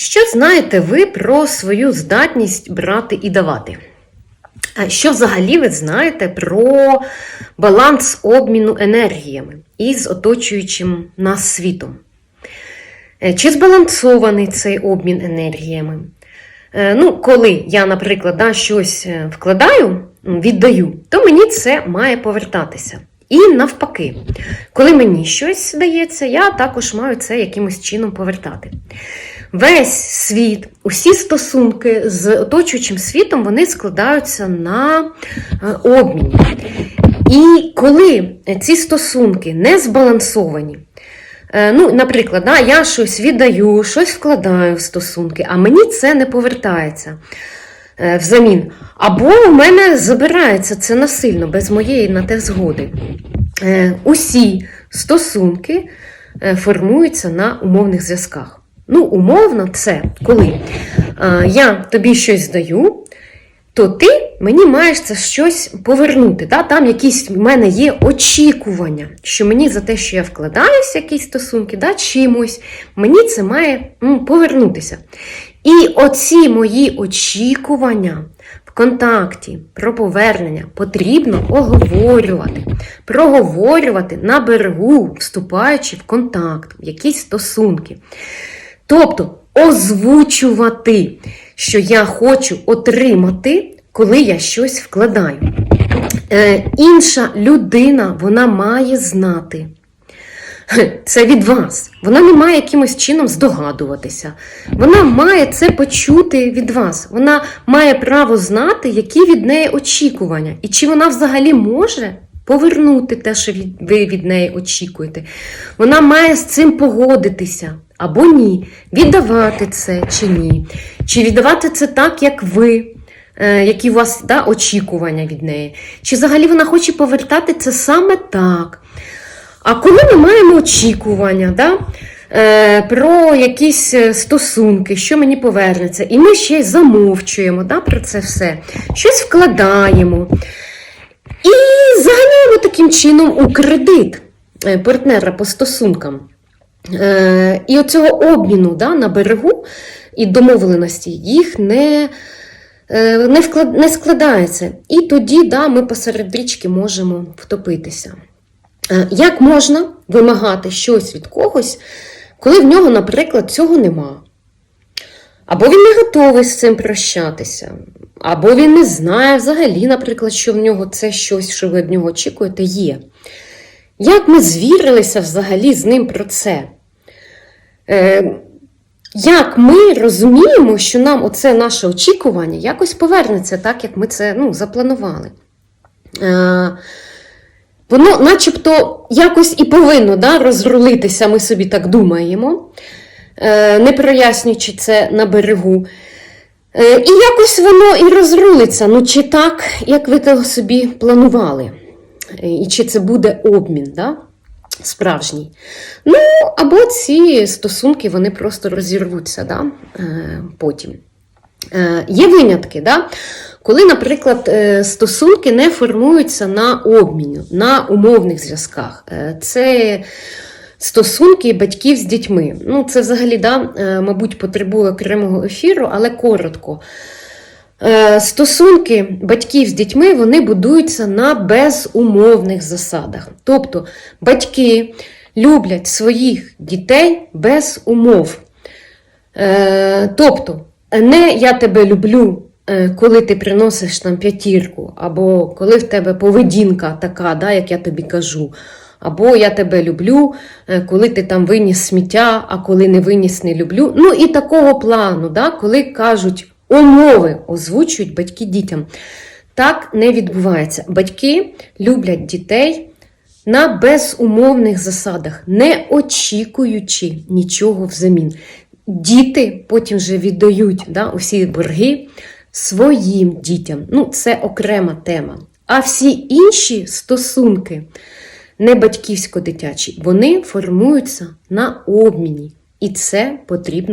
Що знаєте ви про свою здатність брати і давати? Що взагалі ви знаєте про баланс обміну енергіями із оточуючим нас світом? Е, Чи збалансований цей обмін енергіями? Е, Ну, коли я, наприклад, да, щось е, вкладаю, віддаю, то мені це має повертатися. І навпаки, коли мені щось дається, я також маю це якимось чином повертати. Весь світ, усі стосунки з оточуючим світом, вони складаються на е, обміні. І коли ці стосунки не збалансовані, Е, Ну, наприклад, да, я щось віддаю, щось вкладаю в стосунки, а мені це не повертається е, взамін. Або в мене забирається це насильно, без моєї на те згоди. Усі стосунки формуються на умовних зв'язках. Ну, умовно, це коли е, я тобі щось даю, то ти мені маєш це щось повернути. Да? Там якісь в мене є очікування, що мені за те, що я вкладаюся якісь стосунки, да, чимось, мені це має м, повернутися. І оці мої очікування в контакті про повернення потрібно оговорювати, проговорювати на берегу, вступаючи в контакт, в якісь стосунки. Тобто озвучувати, що я хочу отримати, коли я щось вкладаю. Е, інша людина вона має знати. Це від вас. Вона не має якимось чином здогадуватися. Вона має це почути від вас. Вона має право знати, які від неї очікування, і чи вона взагалі може повернути те, що ви від неї очікуєте. Вона має з цим погодитися або ні, віддавати це чи ні. Чи віддавати це так, як ви, е, які у вас да, очікування від неї. Чи взагалі вона хоче повертати це саме так. А коли ми маємо очікування да, е, про якісь е, стосунки, що мені повернеться, і ми ще й замовчуємо да, про це все, щось вкладаємо. І заганяємо таким чином у кредит партнера по стосункам. Е, І оцього обміну да, на берегу і домовленості їх не, е, не, вклад, не складається. І тоді да, ми посеред річки можемо втопитися. Е, Як можна вимагати щось від когось, коли в нього, наприклад, цього нема? Або він не готовий з цим прощатися, або він не знає взагалі, наприклад, що в нього це щось, що ви від нього очікуєте, є. Як ми звірилися взагалі з ним про це? Е, як ми розуміємо, що нам оце наше очікування якось повернеться так, як ми це ну, запланували? Е, Воно начебто якось і повинно да, розрулитися, ми собі так думаємо, е, не прояснюючи це на берегу. І якось воно і розрулиться, ну чи так, як ви того собі планували. І чи це буде обмін, да? Справжній. Ну, або ці стосунки вони просто розірвуться да? е, потім. Е, Є винятки, да? коли, наприклад, е, стосунки не формуються на обміні, на умовних зв'язках. Це стосунки батьків з дітьми. Ну, Це взагалі, да, мабуть, потребує окремого ефіру, але коротко. Е, Стосунки батьків з дітьми вони будуються на безумовних засадах. Тобто батьки люблять своїх дітей без умов. Е, Тобто, не я тебе люблю, е, коли ти приносиш там п'ятірку, або коли в тебе поведінка така, да, як я тобі кажу. Або я тебе люблю, коли ти там виніс сміття, а коли не виніс, не люблю. Ну і такого плану, да, коли кажуть умови, озвучують батьки дітям. Так не відбувається. Батьки люблять дітей на безумовних засадах, не очікуючи нічого взамін. Діти потім вже віддають да, усі борги своїм дітям. Ну, це окрема тема. А всі інші стосунки, не батьківсько-дитячі, вони формуються на обміні. І це потрібно.